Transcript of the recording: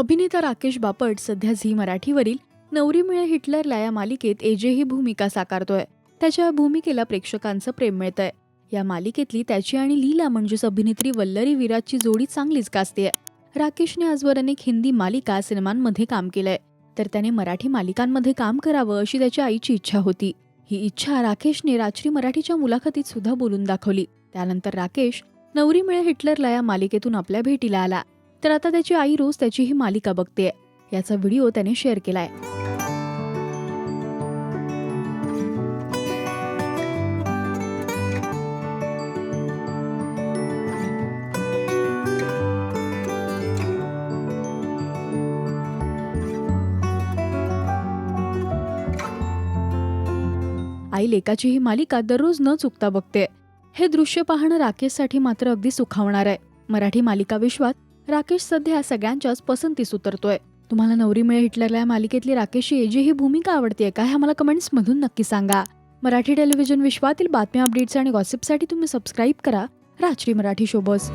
अभिनेता राकेश बापट सध्या झी मराठीवरील नवरी मिळे हिटलरला या मालिकेत एजे ही भूमिका साकारतोय. त्याच्या भूमिकेला प्रेक्षकांचं प्रेम मिळतंय. या मालिकेतली त्याची आणि लीला म्हणजेच अभिनेत्री वल्लरी विराजची जोडी चांगलीच गाजतेय राकेशने आजवर अनेक हिंदी मालिका सिनेमांमध्ये काम केलंय. तर त्याने मराठी मालिकांमध्ये काम करावं अशी त्याच्या आईची इच्छा होती. ही इच्छा राकेशने राजश्री मराठीच्या मुलाखतीत सुद्धा बोलून दाखवली. त्यानंतर राकेश नवरी मिळे हिटलरला या मालिकेतून आपल्या भेटीला आला. तर आता त्याची आई रोज त्याची ही मालिका बघते. याचा व्हिडिओ त्याने शेअर केलाय. आई लेकाची ही मालिका दररोज न चुकता बघते. हे दृश्य पाहणं राकेशसाठी मात्र अगदी सुखावणार आहे. मराठी मालिका विश्वात राकेश सध्या सगळ्यांच्याच पसंतीस उतरतोय. तुम्हाला नवरी मिळे हिटलरला या मालिकेतली राकेशची एजी ही भूमिका आवडते का? हे आम्हाला कमेंट्समधून नक्की सांगा. मराठी टेलिव्हिजन विश्वातील बातम्या अपडेट्स आणि गॉसिपसाठी तुम्ही सबस्क्राईब करा. राजश्री मराठी शोबस